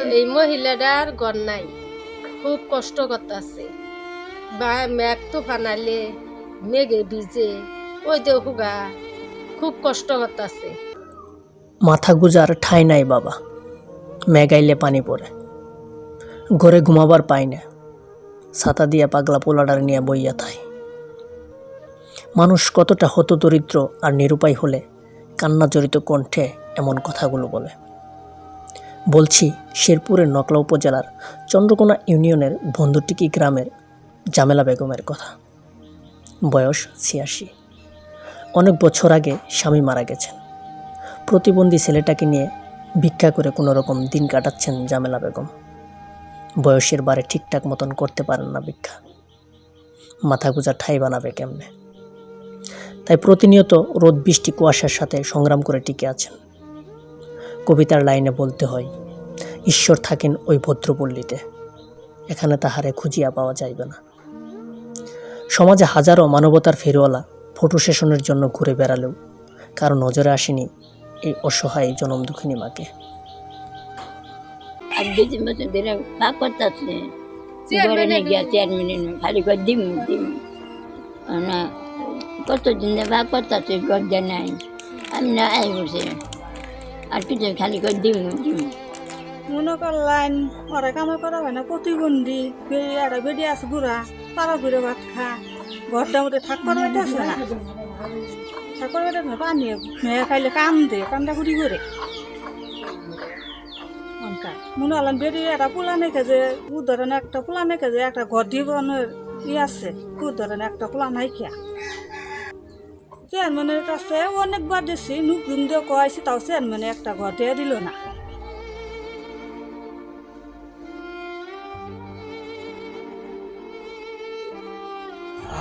এই মহিলাটার ঘর নাই। খুব কষ্ট করতেছে। বা মেঘ তো ফানালে মেঘে ভিজে, ওই তো হুগা, খুব কষ্ট করতেছে। মাথা গুজার ঠাঁই নাই বাবা। মেঘাইলে পানি পড়ে। ঘরে ঘুমাবার পাই না। ছাতা দিয়া পাগলা পোলাডার নিয়ে বইয়া থাই। মানুষ কতটা হতদরিদ্র আর নিরুপায় হলে কান্না জড়িত কণ্ঠে এমন কথাগুলো বলে। বলছি, শেরপুরের নকলা উপজেলার চন্দ্রকোনা ইউনিয়নের বন্ধুটিকি গ্রামের জামেলা বেগমের কথা। বয়স ছিয়াশি। অনেক বছর আগে স্বামী মারা গেছেন। প্রতিবন্ধী ছেলেটাকে নিয়ে ভিক্ষা করে কোনো রকম দিন কাটাচ্ছেন জামেলা বেগম। বয়সের বারে ঠিকঠাক মতন করতে পারেন না ভিক্ষা। মাথা গুজা ঠাই বানাবে কেমনে? তাই প্রতিনিয়ত রোদ, বৃষ্টি, কুয়াশার সাথে সংগ্রাম করে টিকে আছেন। কবিতার লাইনে বলতে হয়, ঈশ্বর থাকেন ওই ভদ্রপল্লীতে, এখানে তাহারে খুঁজিয়া পাওয়া যাইবে না। সমাজে হাজারো মানবতার ফেরিওয়ালা ফটো সেশনের জন্য ঘুরে বেড়ালেও কারও নজরে আসেনি এই অসহায় জনম দুঃখিনী মাকে কতদিন ভাগ করতেছে গর্জা নাই আমি না আই বসে। আর কিছু খালি করে দিম মনে করলেন ওরা কামা করা হয় না, প্রতিবন্ধী একটা বেরিয়ে আছে বুড়া, তারা ঘুরে ভাত খা। ঘরটা মধ্যে থাকবার বেটে আছে না? বেটে না, পানি মেয়ে খাইলে কাম দে কামটা ঘুরি করে মনে হলেন বেরিয়ে একটা পোলা নেকে যে, উদাহরণ একটা পোলা নেকে যে, একটা ঘর দিবনের ই আছে। উদাহরণ একটা পোলা নাই খেয়া চেয়ারম্যানের কাছে অনেকবার দিছি নুকুন দিয়ে কয়েছি, তাও চেয়ারম্যানে একটা ঘর দিল না।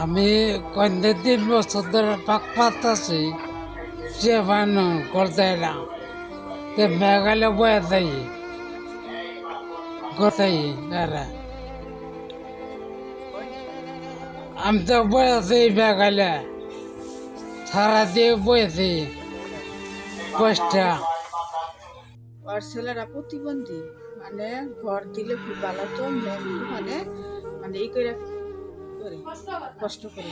আমি কন্যা তিন বছর ধরে পাক পাতাছি সে বানো করতে না। তে মেঘালে বয়ে তাই কোথায় তারা আমি তো বয়ে বয়েছি মেঘালে সারা দিয়ে বয়েছি কষ্টা আর ছেলেরা প্রতিবন্ধী মানে ঘর দিলে খুব ভালো তো মানে মানে এই করে, কষ্ট করে।